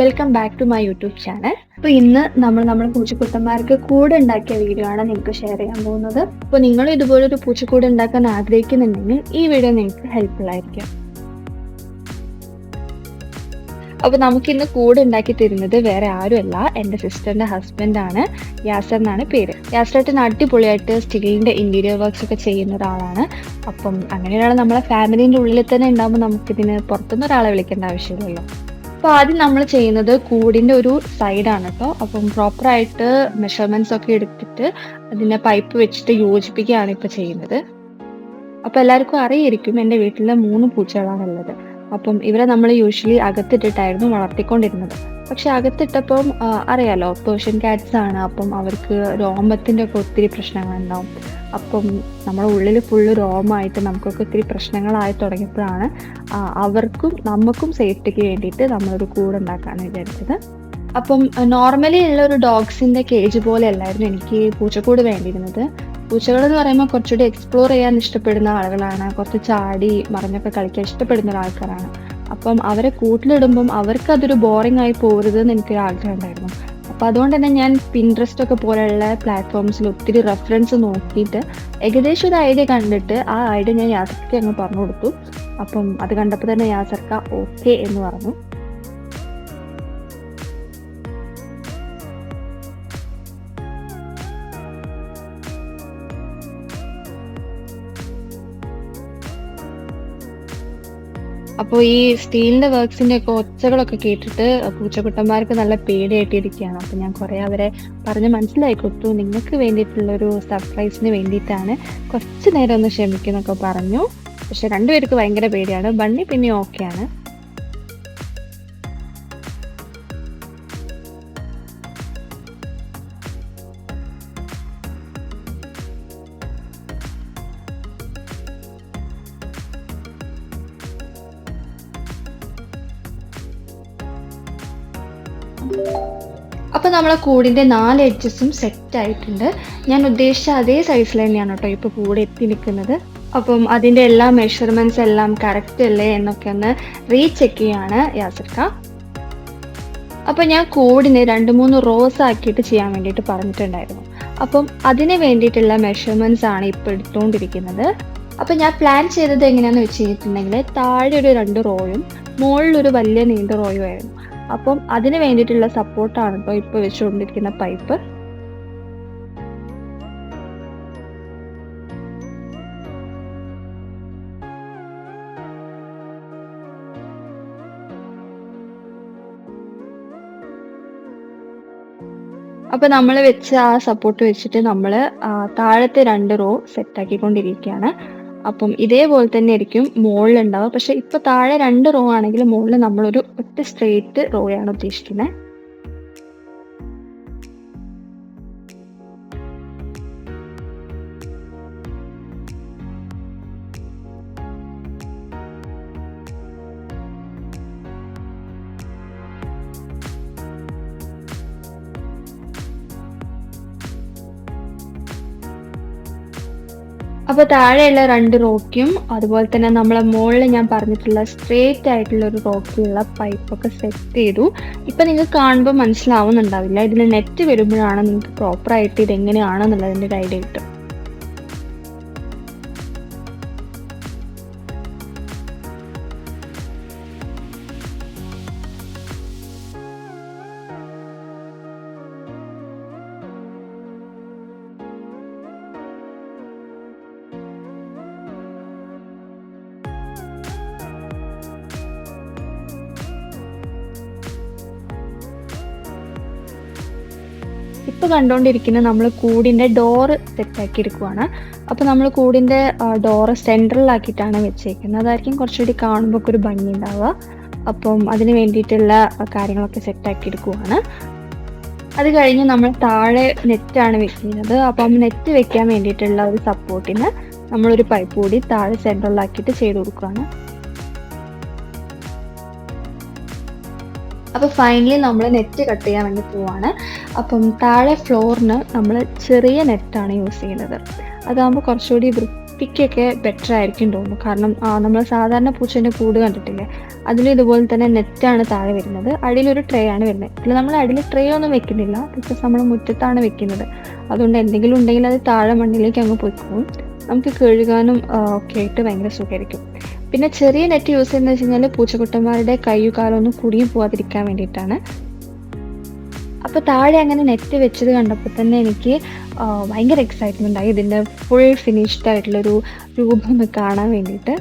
Welcome back to my YouTube channel അപ്പോൾ ഇന്ന് നമ്മൾ നമ്മുടെ പൂച്ചക്കുട്ടന്മാർക്ക് കൂട് ഉണ്ടാക്കിയ വീഡിയോ ആണ് നിങ്ങൾക്ക് ഷെയർ ചെയ്യാൻ പോകുന്നത്. അപ്പോൾ നിങ്ങൾ ഇതുപോലൊരു പൂച്ചക്കൂട് ഉണ്ടാക്കാൻ ആഗ്രഹിക്കുന്നുണ്ടെങ്കിൽ ഈ വീഡിയോ നിങ്ങൾക്ക് ഹെൽപ്ഫുൾ ആയിരിക്കും. അപ്പോൾ നമുക്കിന്ന് കൂട് ഉണ്ടാക്കി തരുന്നത് വേറെ ആരുമല്ല എന്റെ ഹസ്ബൻഡ് ആണ്. യാസർ എന്നാണ് പേര്. യാസറേട്ടൻ അടിപൊളിയായിട്ട് സ്റ്റീലിന്റെ ഇന്റീരിയർ വർക്ക്സ് ഒക്കെ ചെയ്യുന്ന ഒരാളാണ്. അപ്പം അങ്ങനെയാണ് നമ്മളെ ഫാമിലിന്റെ ഉള്ളിൽ തന്നെ ഉണ്ടാകുമ്പോൾ നമുക്കിതിന് പുറത്തുനിന്ന് ഒരാളെ വിളിക്കേണ്ട ആവശ്യമില്ലല്ലോ. അപ്പോൾ ആദ്യം നമ്മൾ ചെയ്യുന്നത് കൂടിന്റെ ഒരു സൈഡാണ് കേട്ടോ. അപ്പം പ്രോപ്പറായിട്ട് മെഷർമെന്റ്സ് ഒക്കെ എടുത്തിട്ട് അതിനെ പൈപ്പ് വെച്ചിട്ട് യോജിപ്പിക്കുകയാണ് ഇപ്പോൾ ചെയ്യുന്നത്. അപ്പോൾ എല്ലാവർക്കും അറിയായിരിക്കും എന്റെ വീട്ടിൽ മൂന്ന് പൂച്ചകളാണ് ഉള്ളത് അപ്പം ഇവരെ നമ്മൾ യൂഷ്വലി അകത്തിട്ടിട്ടായിരുന്നു വളർത്തിക്കൊണ്ടിരുന്നത്. പക്ഷെ അകത്തിട്ടപ്പം അറിയാലോ പേർഷ്യൻ കാറ്റ്സ് ആണ്. അപ്പം അവർക്ക് രോമത്തിന്റെ ഒക്കെ ഒത്തിരി പ്രശ്നങ്ങളുണ്ടാവും. അപ്പം നമ്മുടെ ഉള്ളിൽ ഫുള്ള് രോമമായിട്ട് നമുക്കൊക്കെ ഒത്തിരി പ്രശ്നങ്ങളായി തുടങ്ങിയപ്പോഴാണ് അവർക്കും നമുക്കും സേഫ്റ്റിക്ക് വേണ്ടിയിട്ട് നമ്മളൊരു കൂടുണ്ടാക്കാന്ന് വിചാരിച്ചത്. അപ്പം നോർമലി ഉള്ള ഒരു ഡോഗ്സിന്റെ കേജ് പോലെ അല്ലായിരുന്നു എനിക്ക് പൂച്ചക്കൂട് വേണ്ടിയിരുന്നത്. പൂച്ചകൾ എന്ന് പറയുമ്പോൾ കുറച്ചുകൂടി എക്സ്പ്ലോർ ചെയ്യാൻ ഇഷ്ടപ്പെടുന്ന ആളുകളാണ്. കുറച്ച് ചാടി മറിഞ്ഞൊക്കെ കളിക്കാൻ ഇഷ്ടപ്പെടുന്ന ആൾക്കാരാണ്. അപ്പം അവരെ കൂട്ടിലിടുമ്പം അവർക്ക് അതൊരു ബോറിംഗ് ആയി പോകരുത് എന്ന് എനിക്ക് ആഗ്രഹം ഉണ്ടായിരുന്നു. അപ്പം അതുകൊണ്ട് തന്നെ ഞാൻ പിൻട്രസ്റ്റ് ഒക്കെ പോലെയുള്ള പ്ലാറ്റ്ഫോംസിൽ ഒത്തിരി റെഫറൻസ് നോക്കിയിട്ട് ഏകദേശം ഒരു ഐഡിയ കണ്ടിട്ട് ആ ഐഡിയ ഞാൻ യാസർക്ക് അങ്ങ് പറഞ്ഞു കൊടുത്തു അപ്പം അത് കണ്ടപ്പോൾ തന്നെ യാസർക്ക ഓക്കെ എന്ന് പറഞ്ഞു. അപ്പോൾ ഈ സ്റ്റീലിന്റെ വർക്ക്സിന്റെ ഒക്കെ ഒച്ചകളൊക്കെ കേട്ടിട്ട് പൂച്ചക്കുട്ടന്മാർക്ക് നല്ല പേടിയായിട്ടിരിക്കുകയാണ്. അപ്പോൾ ഞാൻ കുറേ അവരെ പറഞ്ഞ് മനസ്സിലായി. കൊടുത്തു നിങ്ങൾക്ക് വേണ്ടിയിട്ടുള്ള ഒരു സർപ്രൈസിന് വേണ്ടിയിട്ടാണ് കുറച്ച് നേരം ഒന്ന് ക്ഷമിക്കുന്നൊക്കെ പറഞ്ഞു. പക്ഷെ രണ്ടുപേർക്ക് ഭയങ്കര പേടിയാണ്. ബണ്ണി പിന്നെ ഓക്കെയാണ്. അപ്പോൾ നമ്മളെ കൂടിന്റെ നാല് എഡ്ജസും സെറ്റ് ആയിട്ടുണ്ട്. ഞാൻ ഉദ്ദേശിച്ച അതേ സൈസിൽ തന്നെയാണ് കേട്ടോ ഇപ്പോൾ കൂടെ എത്തി നിൽക്കുന്നത് അപ്പം അതിന്റെ എല്ലാ മെഷർമെന്റ്സ് എല്ലാം കറക്റ്റ് അല്ലേ എന്നൊക്കെ ഒന്ന് റീചെക്ക് ചെയ്യാണ് യാസിർക്ക. അപ്പം ഞാൻ കൂടിന് രണ്ട് മൂന്ന് റോസ് ആക്കിയിട്ട് ചെയ്യാൻ വേണ്ടിയിട്ട് പറഞ്ഞിട്ടുണ്ടായിരുന്നു. അപ്പം അതിന് വേണ്ടിയിട്ടുള്ള മെഷർമെന്റ്സ് ആണ് ഇപ്പോൾ എടുത്തുകൊണ്ടിരിക്കുന്നത് അപ്പം ഞാൻ പ്ലാൻ ചെയ്തത് എങ്ങനെയാണെന്ന് വെച്ച് കഴിഞ്ഞിട്ടുണ്ടെങ്കിൽ താഴെ ഒരു രണ്ട് റോയും മുകളിലൊരു വലിയ നീണ്ട റോയും ആയിരുന്നു. അപ്പം അതിന് വേണ്ടിയിട്ടുള്ള സപ്പോർട്ടാണ് കേട്ടോ ഇപ്പോൾ വെച്ചുകൊണ്ടിരിക്കുന്ന പൈപ്പ് അപ്പൊ നമ്മൾ വെച്ച ആ സപ്പോർട്ട് വെച്ചിട്ട് നമ്മൾ താഴത്തെ രണ്ട് റോ സെറ്റ് ആക്കിക്കൊണ്ടിരിക്കുകയാണ്. അപ്പം ഇതേപോലെ തന്നെ ആയിരിക്കും മുകളിൽ ഉണ്ടാവുക പക്ഷെ ഇപ്പൊ താഴെ രണ്ട് റോ ആണെങ്കിൽ മുകളിൽ നമ്മളൊരു ഒറ്റ സ്ട്രെയിറ്റ് റോയാണ് ഉദ്ദേശിക്കുന്നത് അപ്പൊ താഴെയുള്ള രണ്ട് റോക്കിയും അതുപോലെ തന്നെ നമ്മളെ മുകളിൽ ഞാൻ പറഞ്ഞിട്ടുള്ള സ്ട്രേറ്റ് ആയിട്ടുള്ള ഒരു റോക്കിലുള്ള പൈപ്പൊക്കെ സെറ്റ് ചെയ്തു. ഇപ്പൊ നിങ്ങൾക്ക് കാണുമ്പോൾ മനസ്സിലാവുന്നുണ്ടാവില്ല. ഇതിന് നെറ്റ് വരുമ്പോഴാണ് നിങ്ങൾക്ക് പ്രോപ്പർ ആയിട്ട് ഇത് എങ്ങനെയാണെന്നുള്ളതിന്റെ ഒരു ഐഡിയ കിട്ടും ഇപ്പൊ കണ്ടുകൊണ്ടിരിക്കുന്ന നമ്മൾ കൂടിന്റെ ഡോറ് സെറ്റ് ആക്കി എടുക്കുവാണ്. അപ്പൊ നമ്മൾ കൂടിന്റെ ഡോറ് സെൻട്രലാക്കിയിട്ടാണ് വെച്ചേക്കുന്നത്. അതായിരിക്കും കുറച്ചുകൂടി കാണുമ്പോൾ ഒരു ഭംഗി ഉണ്ടാവുക. അപ്പം അതിന് വേണ്ടിയിട്ടുള്ള കാര്യങ്ങളൊക്കെ സെറ്റ് ആക്കി എടുക്കുവാണ്. അത് കഴിഞ്ഞ് നമ്മൾ താഴെ നെറ്റാണ് വെക്കുന്നത്. അപ്പം നെറ്റ് വെക്കാൻ വേണ്ടിയിട്ടുള്ള ഒരു സപ്പോർട്ടിന് നമ്മളൊരു പൈപ്പ് കൂടി താഴെ സെൻട്രലാക്കിയിട്ട് ചെയ്ത് കൊടുക്കുകയാണ് അപ്പോൾ ഫൈനലി നമ്മൾ നെറ്റ് കട്ട് ചെയ്യാൻ വേണ്ടി പോവാണ്. അപ്പം താഴെ ഫ്ലോറിന് നമ്മൾ ചെറിയ നെറ്റാണ് യൂസ് ചെയ്യുന്നത്. അതാകുമ്പോൾ കുറച്ചുകൂടി വൃത്തിക്കൊക്കെ ബെറ്റർ ആയിരിക്കും തോന്നുന്നു. കാരണം നമ്മൾ സാധാരണ പൂച്ചേന്റെ കൂട് കണ്ടിട്ടില്ലേ? അതിൽ ഇതുപോലെ തന്നെ നെറ്റാണ് താഴെ വരുന്നത്. അടിയിലൊരു ട്രേ ആണ് വരുന്നത്. ഇതിൽ നമ്മൾ അടിയിൽ ട്രേ ഒന്നും വെക്കുന്നില്ല. ബിക്കോസ് നമ്മൾ മുറ്റത്താണ് വെക്കുന്നത്. അതുകൊണ്ട് എന്തെങ്കിലും ഉണ്ടെങ്കിൽ അത് താഴെ മണ്ണിലേക്ക് അങ്ങ് പോയിക്കോളും. നമുക്ക് കഴുകാനും ഒക്കെ ആയിട്ട് ഭയങ്കര സുഖമായിരിക്കും. പിന്നെ ചെറിയ നെറ്റ് യൂസ് ചെയ്യുന്നത് വെച്ച് കഴിഞ്ഞാൽ പൂച്ചക്കുട്ടന്മാരുടെ കൈയും കാലൊന്നും കുടുങ്ങി പോകാതിരിക്കാൻ വേണ്ടിയിട്ടാണ്. അപ്പോൾ താഴെ അങ്ങനെ നെറ്റ് വെച്ചത് കണ്ടപ്പോൾ തന്നെ എനിക്ക് ഭയങ്കര എക്സൈറ്റ്മെന്റ് ആയി. ഇതിന്റെ ഫുൾ ഫിനിഷ്ഡ് ആയിട്ടുള്ളൊരു രൂപം കാണാൻ വേണ്ടിയിട്ട്.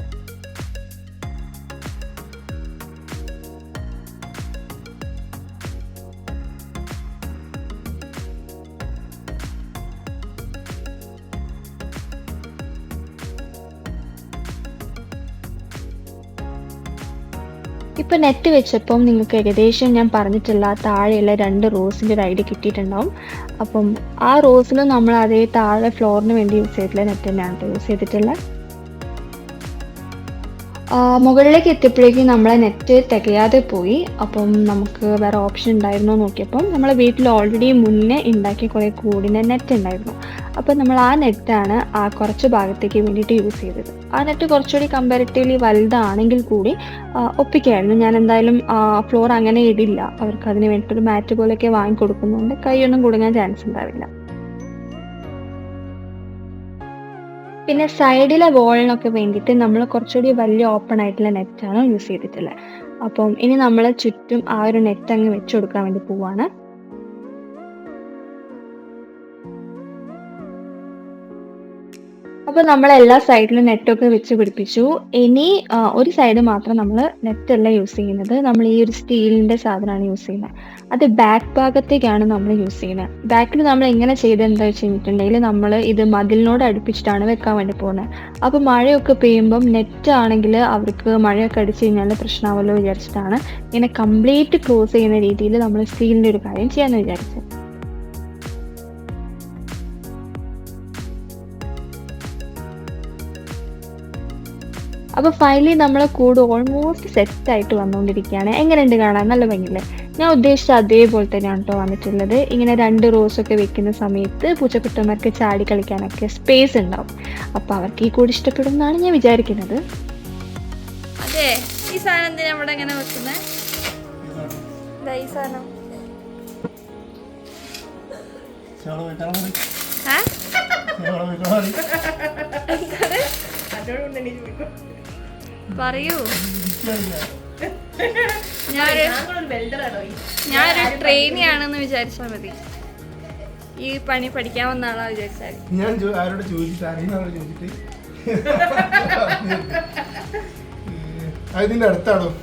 ഇപ്പൊ നെറ്റ് വെച്ചപ്പം നിങ്ങൾക്ക് ഏകദേശം ഞാൻ പറഞ്ഞിട്ടുള്ള താഴെയുള്ള രണ്ട് റോസിന്റെ ഒരു ഐഡിയ കിട്ടിയിട്ടുണ്ടാവും. അപ്പം ആ റോസിലും നമ്മൾ അതേ താഴെ ഫ്ലോറിന് വേണ്ടി യൂസ് ചെയ്തിട്ടുള്ള നെറ്റ് തന്നെയാണ് യൂസ് ചെയ്തിട്ടുള്ളത് മുകളിലേക്ക് എത്തിയപ്പോഴേക്കും നമ്മളെ നെറ്റ് തികയാതെ പോയി. അപ്പം നമുക്ക് വേറെ ഓപ്ഷൻ ഉണ്ടായിരുന്നോ നോക്കിയപ്പം നമ്മളെ വീട്ടിൽ ഓൾറെഡി മുന്നേ ഉണ്ടാക്കിയ കുറേ കൂടിന്റെ നെറ്റ് ഉണ്ടായിരുന്നു. അപ്പം നമ്മൾ ആ നെറ്റാണ് ആ കുറച്ച് ഭാഗത്തേക്ക് വേണ്ടിയിട്ട് യൂസ് ചെയ്തത്. ആ നെറ്റ് കുറച്ചുകൂടി കമ്പാരിറ്റീവ്ലി വലുതാണെങ്കിൽ കൂടി ഒപ്പിക്കായിരുന്നു. ഞാൻ എന്തായാലും ഫ്ലോർ അങ്ങനെ ഇടില്ല. അവർക്ക് അതിന് വേണ്ടിയിട്ടൊരു മാറ്റ് പോലെയൊക്കെ വാങ്ങിക്കൊടുക്കുന്നതുകൊണ്ട് കൈയൊന്നും കുടുങ്ങാൻ ചാൻസ് ഉണ്ടാവില്ല. പിന്നെ സൈഡിലെ വോളിനൊക്കെ വേണ്ടിയിട്ട് നമ്മൾ കുറച്ചുകൂടി വലിയ ഓപ്പൺ ആയിട്ടുള്ള നെറ്റാണ് യൂസ് ചെയ്തിട്ടുള്ളത്. അപ്പം ഇനി നമ്മൾ ചുറ്റും ആ ഒരു നെറ്റ് അങ്ങ് വെച്ച് കൊടുക്കാൻ വേണ്ടി പോവാണ്. അപ്പോൾ നമ്മൾ എല്ലാ സൈഡിലും നെറ്റൊക്കെ വെച്ച് പിടിപ്പിച്ചു. ഇനി ഒരു സൈഡ് മാത്രം നമ്മൾ നെറ്റല്ല യൂസ് ചെയ്യുന്നത്. നമ്മൾ ഈ ഒരു സ്റ്റീലിന്റെ സാധനമാണ് യൂസ് ചെയ്യുന്നത്. അത് ബാക്ക് ഭാഗത്തേക്കാണ് നമ്മൾ യൂസ് ചെയ്യുന്നത്. ബാക്കിൽ നമ്മൾ എങ്ങനെ ചെയ്തെന്താ വെച്ച് കഴിഞ്ഞിട്ടുണ്ടെങ്കിൽ നമ്മൾ ഇത് മതിലിനോട് അടുപ്പിച്ചിട്ടാണ് വെക്കാൻ വേണ്ടി പോകുന്നത്. അപ്പോൾ മഴയൊക്കെ പെയ്യുമ്പം നെറ്റ് ആണെങ്കിൽ അവർക്ക് മഴയൊക്കെ അടിച്ചു കഴിഞ്ഞാൽ പ്രശ്നമാവല്ലോ വിചാരിച്ചിട്ടാണ് ഇങ്ങനെ കംപ്ലീറ്റ് ക്ലോസ് ചെയ്യുന്ന രീതിയിൽ നമ്മൾ സ്റ്റീലിന്റെ ഒരു കാര്യം ചെയ്യാമെന്ന് വിചാരിച്ചത്. അപ്പോൾ ഫൈനലി നമ്മളെ കൂട് ഓൾമോസ്റ്റ് സെറ്റ് ആയിട്ട് വന്നുകൊണ്ടിരിക്കുകയാണ്. എങ്ങനെയുണ്ട് കാണാൻ? നല്ല ഭംഗിയില്ലേ ഞാൻ ഉദ്ദേശിച്ച അതേപോലെ തന്നെയാണ് കേട്ടോ വന്നിട്ടുള്ളത്. ഇങ്ങനെ രണ്ട് റോസ് ഒക്കെ വെക്കുന്ന സമയത്ത് പൂച്ചക്കുട്ടന്മാർക്ക് ചാടി കളിക്കാനൊക്കെ സ്പേസ് ഉണ്ടാവും. അപ്പോൾ അവർക്ക് ഈ കൂട് ഇഷ്ടപ്പെടും എന്നാണ് ഞാൻ വിചാരിക്കുന്നത്. അതെ ഈ സാധനം എന്തിനാ ഇവിടെ എങ്ങനെ വെക്കുന്നത് ഈ സാധനം. ഏ? പറയൂ. ഞാനൊരു ഞാനൊരു ട്രെയിനി ആണെന്ന് വിചാരിച്ചാൽ മതി. ഈ പണി പഠിക്കാൻ വന്ന ആളാ വിചാരിച്ചാൽ ഞാൻ ആരോട് ചോദിച്ചിട്ട് അറിയുന്നവരോട് ചോദിച്ചിട്ട്? അത് ഇതിന്റെ അടുത്താണോ?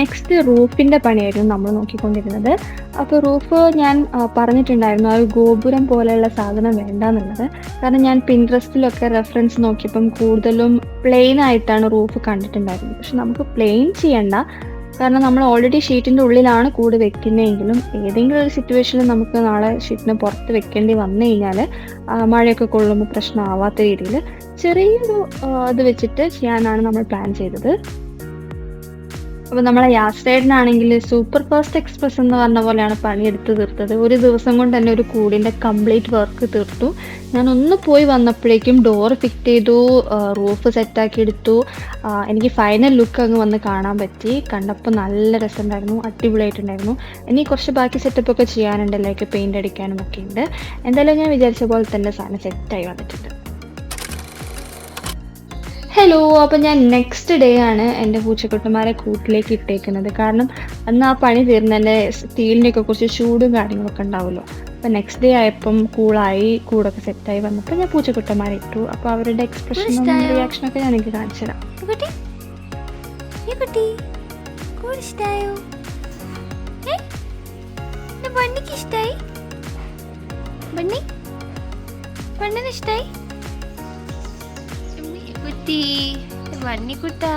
നെക്സ്റ്റ് റൂഫിന്റെ പണിയായിരുന്നു നമ്മൾ നോക്കിക്കൊണ്ടിരുന്നത്. അപ്പോൾ റൂഫ് ഞാൻ പറഞ്ഞിട്ടുണ്ടായിരുന്നു ആ ഒരു ഗോപുരം പോലെയുള്ള സാധനം വേണ്ട എന്നുള്ളത് കാരണം ഞാൻ പിൻട്രസ്റ്റിലൊക്കെ റെഫറൻസ് നോക്കിയപ്പം കൂടുതലും പ്ലെയിൻ ആയിട്ടാണ് റൂഫ് കണ്ടിട്ടുണ്ടായിരുന്നത്. പക്ഷെ നമുക്ക് പ്ലെയിൻ ചെയ്യണ്ട. കാരണം നമ്മൾ ഓൾറെഡി ഷീറ്റിന്റെ ഉള്ളിലാണ് കൂട് വെക്കുന്നതെങ്കിലും ഏതെങ്കിലും ഒരു സിറ്റുവേഷനിൽ നമുക്ക് നാളെ ഷീറ്റിന് പുറത്ത് വെക്കേണ്ടി വന്നു കഴിഞ്ഞാൽ മഴയൊക്കെ കൊള്ളുമ്പോൾ പ്രശ്നമാവാത്ത രീതിയിൽ ചെറിയൊരു ഇത് വെച്ചിട്ട് ചെയ്യാനാണ് നമ്മൾ പ്ലാൻ ചെയ്തത്. അപ്പൊ നമ്മളെ യാസ്ട്രേഡിനാണെങ്കിൽ സൂപ്പർ ഫാസ്റ്റ് എക്സ്പ്രസ് എന്ന് പറഞ്ഞ പോലെയാണ് പണിയെടുത്ത് തീർത്തത്. ഒരു ദിവസം കൊണ്ട് തന്നെ ഒരു കൂടിന്റെ കംപ്ലീറ്റ് വർക്ക് തീർത്തു. ഞാൻ ഒന്ന് പോയി വന്നപ്പോഴേക്കും ഡോർ ഫിറ്റ് ചെയ്തു റൂഫ് സെറ്റാക്കി എടുത്തു. എനിക്ക് ഫൈനൽ ലുക്ക് അങ്ങ് വന്ന് കാണാൻ പറ്റി. കണ്ടപ്പോൾ നല്ല രസമുണ്ടായിരുന്നു അടിപൊളിയായിട്ടുണ്ടായിരുന്നു. ഇനി കുറച്ച് ബാക്കി സെറ്റപ്പ് ഒക്കെ ചെയ്യാനുണ്ട് പെയിന്റ് അടിക്കാനും ഒക്കെ ഉണ്ട്. എന്തായാലും ഞാൻ വിചാരിച്ച പോലെ തന്നെ സാധനം സെറ്റായി വന്നിട്ടുണ്ട്. ഹലോ അപ്പം ഞാൻ നെക്സ്റ്റ് ഡേ ആണ് എന്റെ പൂച്ചക്കുട്ടന്മാരെ കൂട്ടിലേക്ക് ഇട്ടേക്കുന്നത്. കാരണം അന്ന് ആ പണി തീർന്നതിന്റെ എന്റെ ഒക്കെ കുറച്ച് ചൂടും കാര്യങ്ങളൊക്കെ ഉണ്ടാവുമല്ലോ. അപ്പം നെക്സ്റ്റ് ഡേ ആയപ്പം കൂളായി കൂടൊക്കെ സെറ്റായി വന്നപ്പോൾ ഞാൻ പൂച്ചക്കുട്ടന്മാരെ ഇട്ടു. അപ്പോൾ അവരുടെ എക്സ്പ്രഷനും? റിയാക്ഷനൊക്കെ ഞാൻ എനിക്ക് കാണിച്ചു തരാം. ഇഷ്ടായോ? ഇഷ്ടായി? കുട്ടി ബണ്ണി കുട്ടാ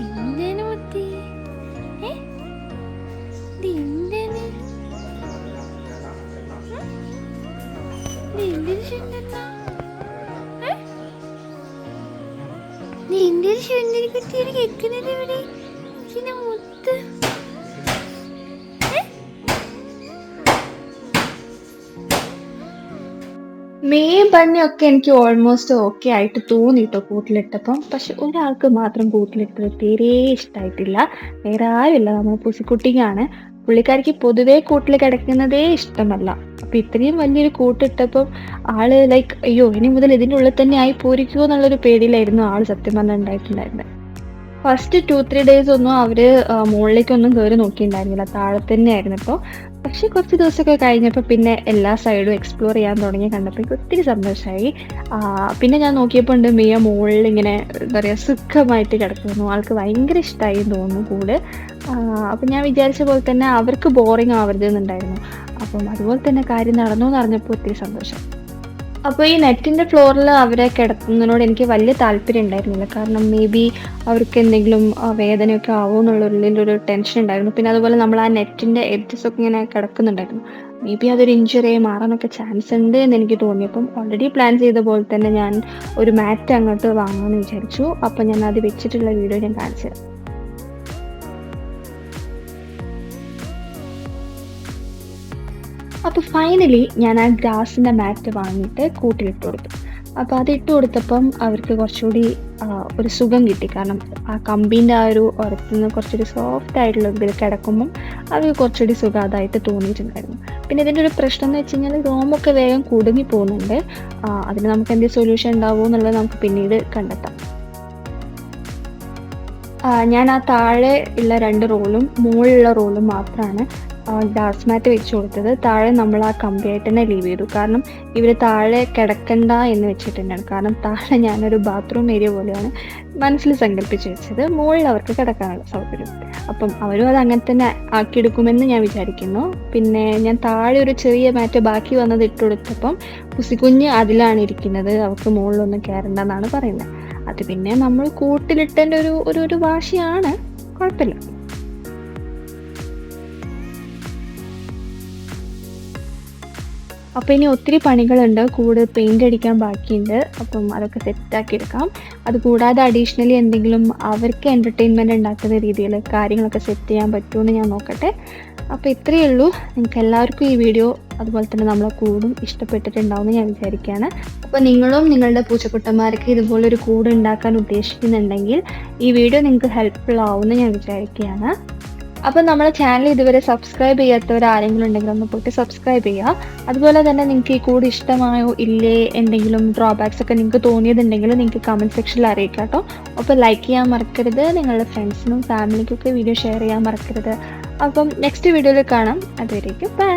എന്താണ് കുട്ടി ഏ? ഇന്ത്യൻ എന്താണ് ഉം? ഇത് എന്തൊരു ചെണ്ടല്ല? ഏ? നീ ഇന്ത്യയിൽ ഒരു സുന്ദരി കുട്ടിയുടെ കേൾക്കുന്നത് ഇവിടെ മുത്ത് മേയും പന്നിയൊക്കെ എനിക്ക് ഓൾമോസ്റ്റ് ഓക്കെ ആയിട്ട് തോന്നിട്ടോ കൂട്ടിലിട്ടപ്പം. പക്ഷെ ഒരാൾക്ക് മാത്രം കൂട്ടിലിട്ടത് തീരെ ഇഷ്ടമായിട്ടില്ല വേറെ ആരുമില്ല. നമ്മുടെ പൂസിക്കുട്ടിക്കാണ് പുള്ളിക്കാരിക്ക് പൊതുവേ കൂട്ടിൽ കിടക്കുന്നതേ ഇഷ്ടമല്ല. അപ്പൊ ഇത്രയും വലിയൊരു കൂട്ടിട്ടപ്പം ആൾ ലൈക്ക് അയ്യോ ഇനി മുതൽ ഇതിന്റെ ഉള്ളിൽ തന്നെ ആയി പോരിക്കുമോ എന്നുള്ളൊരു പേടിയിലായിരുന്നു ആൾ സത്യം പറഞ്ഞാൽ ഉണ്ടായിട്ടുണ്ടായിരുന്നത് ഫസ്റ്റ് ടു ത്രീ ഡേയ്സ് ഒന്നും അവർ മുകളിലേക്കൊന്നും കയറി നോക്കിയിട്ടുണ്ടായിരുന്നില്ല. താഴെ തന്നെയായിരുന്നു ഇപ്പോൾ പക്ഷെ കുറച്ച് ദിവസമൊക്കെ കഴിഞ്ഞപ്പോൾ പിന്നെ എല്ലാ സൈഡും എക്സ്പ്ലോർ ചെയ്യാൻ തുടങ്ങി. കണ്ടപ്പോൾ ഒത്തിരി സന്തോഷമായി പിന്നെ ഞാൻ നോക്കിയപ്പോൾ ഉണ്ട് മിയ മുകളിൽ ഇങ്ങനെ എന്താ പറയുക സുഖമായിട്ട് കിടക്കുന്നു. ആൾക്ക് ഭയങ്കര ഇഷ്ടമായി തോന്നുന്നു കൂട്. അപ്പം ഞാൻ വിചാരിച്ച പോലെ തന്നെ അവർക്ക് ബോറിങ് ആവരുതെന്നുണ്ടായിരുന്നു അപ്പം അതുപോലെ തന്നെ കാര്യം നടന്നു എന്ന് അറിഞ്ഞപ്പോൾ ഒത്തിരി സന്തോഷം. അപ്പോൾ ഈ നെറ്റിന്റെ ഫ്ലോറിൽ അവരെ കിടത്തുന്നതിനോട് എനിക്ക് വലിയ താല്പര്യം ഉണ്ടായിരുന്നില്ല. കാരണം മേ ബി അവർക്ക് എന്തെങ്കിലും വേദനയൊക്കെ ആവുമോ എന്നുള്ളൊരു ടെൻഷൻ ഉണ്ടായിരുന്നു. പിന്നെ അതുപോലെ നമ്മൾ ആ നെറ്റിന്റെ എഡ്ജസ് ഒക്കെ ഇങ്ങനെ കിടക്കുന്നുണ്ടായിരുന്നു. മേ ബി അതൊരു ഇഞ്ചുറി മാറാനൊക്കെ ചാൻസ് ഉണ്ട് എന്ന് എനിക്ക് തോന്നി അപ്പം ഓൾറെഡി പ്ലാൻ ചെയ്ത പോലെ തന്നെ ഞാൻ ഒരു മാറ്റ് അങ്ങോട്ട് വാങ്ങാമെന്ന് വിചാരിച്ചു. അപ്പം ഞാൻ അത് വെച്ചിട്ടുള്ള വീഡിയോ ഞാൻ കാണിച്ചു തരാം. അപ്പോൾ ഫൈനലി ഞാൻ ആ ഗ്രാസിന്റെ മാറ്റ് വാങ്ങിയിട്ട് കൂട്ടിലിട്ട് കൊടുത്തു. അപ്പോൾ അത് ഇട്ട് കൊടുത്തപ്പം അവർക്ക് കുറച്ചുകൂടി ഒരു സുഖം കിട്ടി. കാരണം ആ കമ്പീന്റെ ആ ഒരു ഉരത്തിൽ നിന്ന് കുറച്ചൊരു സോഫ്റ്റ് ആയിട്ടുള്ള ഇതിൽ കിടക്കുമ്പം അവർക്ക് കുറച്ചുകൂടി സുഖാതായിട്ട് തോന്നിയിട്ടുണ്ടായിരുന്നു. പിന്നെ ഇതിന്റെ ഒരു പ്രശ്നം എന്ന് വെച്ച് കഴിഞ്ഞാൽ റോമൊക്കെ വേഗം കുടുങ്ങി പോകുന്നുണ്ട്. അതിന് നമുക്ക് എന്തെങ്കിലും സൊല്യൂഷൻ ഉണ്ടാവുമോ എന്നുള്ളത് നമുക്ക് പിന്നീട് കണ്ടെത്താം. ഞാൻ ആ താഴെ ഉള്ള രണ്ട് റോളും മുകളിലുള്ള റോളും മാത്രമാണ് ഗ്ലാസ് മാറ്റ് വെച്ച് കൊടുത്തത് താഴെ നമ്മൾ ആ കമ്പിയായിട്ട് ലീവ് ചെയ്തു. കാരണം ഇവർ താഴെ കിടക്കണ്ട എന്ന് വെച്ചിട്ടുണ്ടാണ് കാരണം താഴെ ഞാനൊരു ബാത്റൂം ഏരിയ പോലെയാണ് മനസ്സിൽ സങ്കല്പിച്ച് വെച്ചത്. മുകളിൽ അവർക്ക് കിടക്കാനുള്ള സൗകര്യം. അപ്പം അവരും അത് അങ്ങനെ തന്നെ ആക്കിയെടുക്കുമെന്ന് ഞാൻ വിചാരിക്കുന്നു. പിന്നെ ഞാൻ താഴെ ഒരു ചെറിയ മാറ്റ് ബാക്കി വന്നത് ഇട്ട് കൊടുത്തപ്പം കുസിക്കുഞ്ഞ് അതിലാണ് ഇരിക്കുന്നത്. അവർക്ക് മുകളിലൊന്നും കയറണ്ടെന്നാണ് പറയുന്നത്. അത് പിന്നെ നമ്മൾ കൂട്ടിലിട്ടതിന്റെ ഒരു ഒരു വാശിയാണ്. കുഴപ്പമില്ല. അപ്പോൾ ഇനി ഒത്തിരി പണികളുണ്ട്. കൂട് പെയിന്റ് അടിക്കാൻ ബാക്കിയുണ്ട്. അപ്പം അതൊക്കെ സെറ്റാക്കി എടുക്കാം. അതുകൂടാതെ അഡീഷണലി എന്തെങ്കിലും അവർക്ക് എന്റർടൈൻമെന്റ് ഉണ്ടാക്കുന്ന രീതിയിൽ കാര്യങ്ങളൊക്കെ സെറ്റ് ചെയ്യാൻ പറ്റുമെന്ന് ഞാൻ നോക്കട്ടെ. അപ്പോൾ ഇത്രയേ ഉള്ളൂ. നിങ്ങൾക്ക് എല്ലാവർക്കും ഈ വീഡിയോ അതുപോലെ തന്നെ നമ്മളെ കൂടും ഇഷ്ടപ്പെട്ടിട്ടുണ്ടാവുമെന്ന് ഞാൻ വിചാരിക്കുകയാണ്. അപ്പോൾ നിങ്ങളും നിങ്ങളുടെ പൂച്ചക്കുട്ടന്മാർക്ക് ഇതുപോലൊരു കൂട് ഉണ്ടാക്കാൻ ഉദ്ദേശിക്കുന്നുണ്ടെങ്കിൽ ഈ വീഡിയോ നിങ്ങൾക്ക് ഹെൽപ്ഫുൾ ആവുമെന്ന് ഞാൻ വിചാരിക്കുകയാണ്. അപ്പോൾ നമ്മുടെ ചാനൽ ഇതുവരെ സബ്സ്ക്രൈബ് ചെയ്യാത്തവർ ആരെങ്കിലും ഉണ്ടെങ്കിൽ ഒന്ന് പോയിട്ട് സബ്സ്ക്രൈബ് ചെയ്യുക. അതുപോലെ തന്നെ നിങ്ങൾക്ക് ഈ കൂടി ഇഷ്ടമായോ ഇല്ലേ എന്തെങ്കിലും ഡ്രോബാക്സ് ഒക്കെ നിങ്ങൾക്ക് തോന്നിയതുണ്ടെങ്കിൽ നിങ്ങൾക്ക് കമന്റ് സെക്ഷനിൽ അറിയിക്കാം കേട്ടോ. അപ്പോൾ ലൈക്ക് ചെയ്യാൻ മറക്കരുത് നിങ്ങളുടെ ഫ്രണ്ട്സിനും ഫാമിലിക്കൊക്കെ വീഡിയോ ഷെയർ ചെയ്യാൻ മറക്കരുത്. അപ്പം നെക്സ്റ്റ് വീഡിയോയിൽ കാണാം. അതുവരേക്കും ബൈ